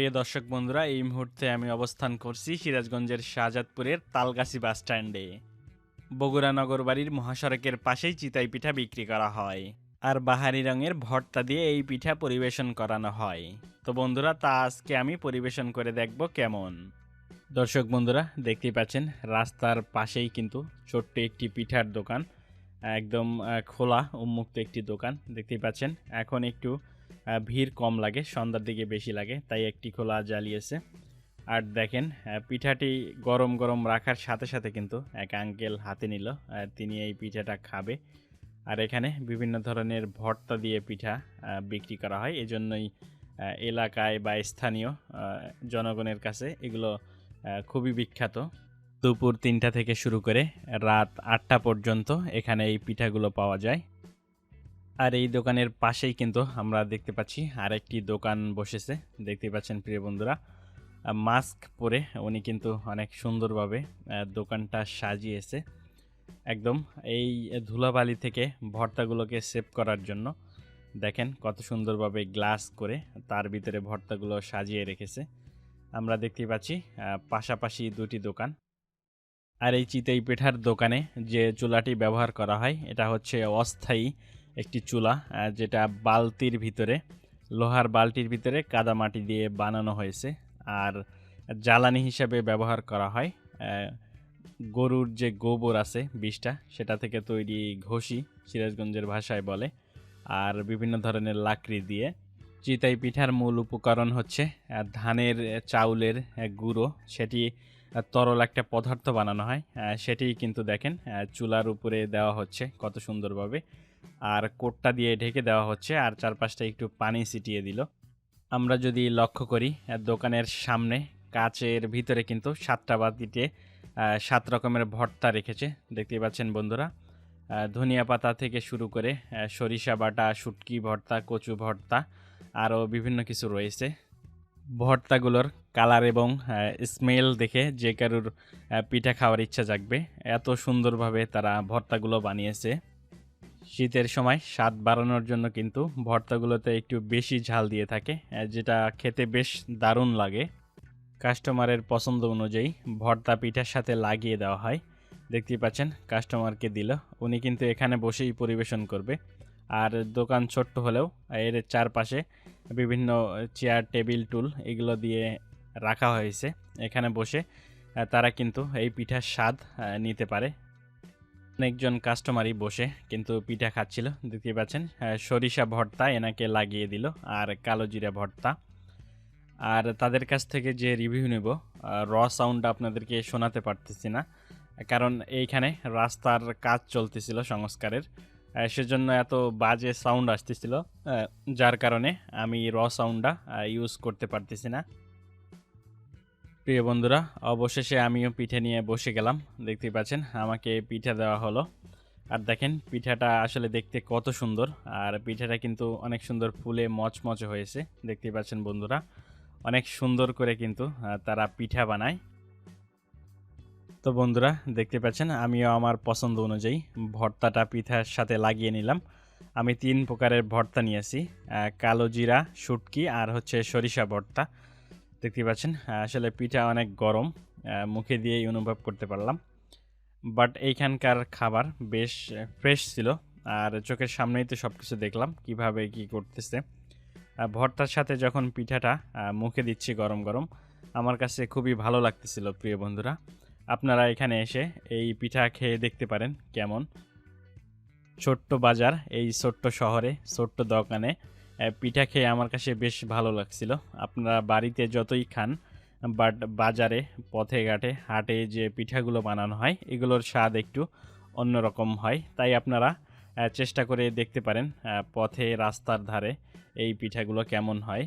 প্রিয় দর্শক বন্ধুরা, এই মুহূর্তে আমি অবস্থান করছি সিরাজগঞ্জের শাহজাদপুরের তালগাছি বাস স্ট্যান্ডে। বগুড়া নগর বাড়ির মহাসড়কের পাশেই চিতাই পিঠা বিক্রি করা হয় আর বাহারি রঙের ভর্তা দিয়ে এই পিঠা পরিবেশন করানো হয়। তো বন্ধুরা, তা আজকে আমি পরিবেশন করে দেখব কেমন। দর্শক বন্ধুরা, দেখতেই পাচ্ছেন, রাস্তার পাশেই কিন্তু ছোট্ট একটি পিঠার দোকান, একদম খোলা উন্মুক্ত একটি দোকান, দেখতেই পাচ্ছেন, এখন একটু ভিড় কম লাগে, সন্ধ্যার দিকে বেশি লাগে, তাই একটি খোলা জ্বালিয়েছে। আর দেখেন পিঠাটি গরম গরম রাখার সাথে সাথে কিন্তু এক আঙ্কেল হাতে নিল তিনি এই পিঠাটা খাবে। আর এখানে বিভিন্ন ধরনের ভর্তা দিয়ে পিঠা বিক্রি করা হয়। এজন্যই এলাকায় বা স্থানীয় জনগণের কাছে এগুলো খুবই বিখ্যাত। দুপুর তিনটা থেকে শুরু করে রাত আটটা পর্যন্ত এখানে এই পিঠাগুলো পাওয়া যায়। আর এই দোকানের পাশেই কিন্তু আমরা দেখতে পাচ্ছি আরেকটি দোকান বসেছে। দেখতে পাচ্ছেন প্রিয় বন্ধুরা। মাস্ক পরে উনি কিন্তু অনেক সুন্দরভাবে দোকানটা সাজিয়েছে। একদম এই ধুলাবালি থেকে ভর্তাগুলোকে সেভ করার জন্য। দেখেন কত সুন্দরভাবে গ্লাস করে তার ভিতরে ভর্তাগুলো সাজিয়ে রেখেছে। আমরা দেখতে পাচ্ছি পাশাপাশি দুটি দোকান। আর এই চিতই পিঠার দোকানে যে চুলাটি ব্যবহার করা হয়, এটা হচ্ছে অস্থায়ী একটি চুলা যেটা বালতির ভিতরে, লোহার বালতির ভিতরে কাদামাটি দিয়ে বানানো হয়েছে। আর জ্বালানি হিসাবে ব্যবহার করা হয় গরুর যে গোবর আছে বিষটা, সেটা থেকে তৈরি ঘষি সিরাজগঞ্জের ভাষায় বলে। আর বিভিন্ন ধরনের লাকড়ি দিয়ে চিতাই পিঠার মূল উপকরণ হচ্ছে ধানের চাউলের গুঁড়ো। সেটি তরল একটা পদার্থ বানানো হয়। সেটি কিন্তু দেখেন চুলার উপরে দেওয়া হচ্ছে কত সুন্দরভাবে। আর কোটটা দিয়ে ঢেকে দেওয়া হচ্ছে আর চারপাশটা একটু পানি ছিটিয়ে দিল। আমরা যদি লক্ষ্য করি দোকানের সামনে, কাচের ভিতরে কিন্তু সাতটা বাতিতে সাত রকমের ভর্তা রেখেছে। দেখতেই পাচ্ছেন বন্ধুরা ধনিয়া পাতা থেকে শুরু করে সরিষা বাটা, শুটকি ভর্তা, কচু ভর্তা, আরও বিভিন্ন কিছু রয়েছে। ভর্তাগুলোর কালার এবং স্মেল দেখে যে কারুর পিঠা খাওয়ার ইচ্ছা জাগবে। এত সুন্দরভাবে তারা ভর্তাগুলো বানিয়েছে। শীতের সময় স্বাদ বাড়ানোর জন্য কিন্তু ভর্তাগুলোতে একটু বেশি ঝাল দিয়ে থাকে যেটা খেতে বেশ দারুণ লাগে। কাস্টমারের পছন্দ অনুযায়ী ভর্তা পিঠার সাথে লাগিয়ে দেওয়া হয়। দেখতেই পাচ্ছেন, কাস্টমারকে দিল। উনি কিন্তু এখানে বসেই পরিবেশন করবে। আর দোকান ছোট্ট হলেও এর চারপাশে বিভিন্ন চেয়ার, টেবিল, টুল এগুলো দিয়ে রাখা হয়েছে। এখানে বসে তারা কিন্তু এই পিঠার স্বাদ নিতে পারে। অনেকজন কাস্টমারই বসে কিন্তু পিঠা খাচ্ছিল দেখতে পাচ্ছেন। সরিষা ভর্তা এনাকে লাগিয়ে দিল, আর কালো জিরা ভর্তা। আর তাদের কাছ থেকে যে রিভিউ নেব র সাউন্ড আপনাদেরকে শোনাতে পারতেছি না, কারণ এইখানে রাস্তার কাজ চলতেছিল সংস্কারের। সেজন্য এত বাজে সাউন্ড আসতেছিল যার কারণে আমি র সাউন্ডটা ইউজ করতে পারতেছি না। প্রিয় বন্ধুরা, অবশেষে আমিও পিঠে নিয়ে বসে গেলাম। দেখতেই পাচ্ছেন, আমাকে পিঠা দেওয়া হলো। আর দেখেন, পিঠাটা আসলে দেখতে কত সুন্দর। আর পিঠাটা কিন্তু অনেক সুন্দর ফুলে মচমচে হয়েছে। দেখতেই পাচ্ছেন বন্ধুরা, অনেক সুন্দর করে কিন্তু তারা পিঠা বানায়। তো বন্ধুরা, দেখতে পাচ্ছেন, আমিও আমার পছন্দ অনুযায়ী ভর্তাটা পিঠার সাথে লাগিয়ে নিলাম। আমি তিন প্রকারের ভর্তা নিয়েছি কালো জিরা, শুটকি আর হচ্ছে সরিষা ভর্তা। দেখতে পাচ্ছেন, আসলে পিঠা অনেক গরম মুখে দিয়েই অনুভব করতে পারলাম। বাট এইখানকার খাবার বেশ ফ্রেশ ছিল, আর চোখের সামনেই তো সব কিছু দেখলাম, কীভাবে কি করতেছে। ভর্তার সাথে যখন পিঠাটা মুখে দিচ্ছি গরম গরম, আমার কাছে খুবই ভালো লাগতেছিল, প্রিয় বন্ধুরা। আপনারা এখানে এসে এই পিঠা খেয়ে দেখতে পারেন কেমন। ছোট্ট বাজার, এই ছোট্ট শহরে, ছোট্ট দোকানে পিঠা খেয়ে আমার কাছে বেশ ভালো লাগছিল। আপনারা বাড়িতে যতই খান, বাট বাজারে, পথে ঘাটে, হাটে যে পিঠাগুলো বানানো হয়, এগুলোর স্বাদ একটু অন্যরকম হয়। তাই আপনারা চেষ্টা করে দেখতে পারেন পথে, রাস্তার ধারে এই পিঠাগুলো কেমন হয়।